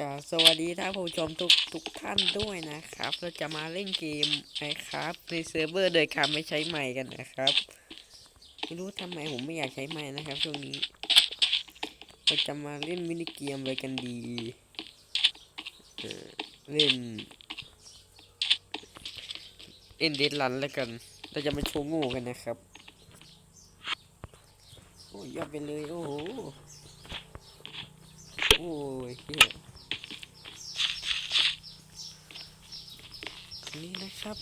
กราบสวัสดีท่านผู้ชมทุกทุกท่านด้วยนะครับ เราจะมาเล่นเกมนะครับในเซิร์ฟเวอร์โดยการไม่ใช้ไมค์กันนะครับ ไม่รู้ทำไมผมไม่อยากใช้ไมค์นะครับช่วงนี้ เราจะมาเล่นมินิเกมอะไรกันดี เล่นเล่นเดดลันแล้วกัน เราจะมาโชว์ง่กันนะครับ โอ้ยยอดไปเลยโอ้โหโอ้ยเฮีย นี่นะครับ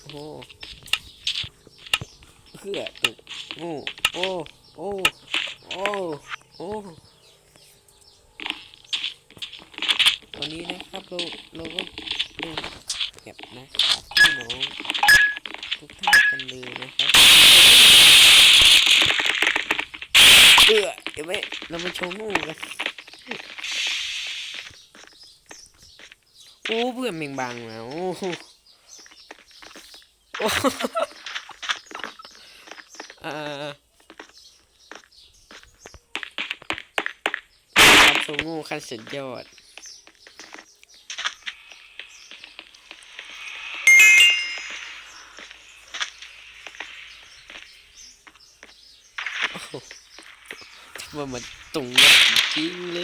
โอ้หเพื่อตกโอ้โอ้โอ้โอ้โอ้วันนี้นะครับเราเราก็ดูเก็บนะครับพี่น้องทุกท่านกันเลยนะครับเบื่อเดี๋ยวไว้เรามาโชว์งูกัน โอ้เบื่อนเมงบางแล้วโอ้โหอาการโชว์งูขั้นสุดยอดโอ้โหทำไมมันตรงกันจริงเล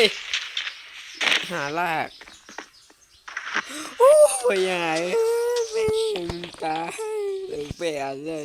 ย หาลาก โอ้ยยังไงแม่งตายเลยแปลเลย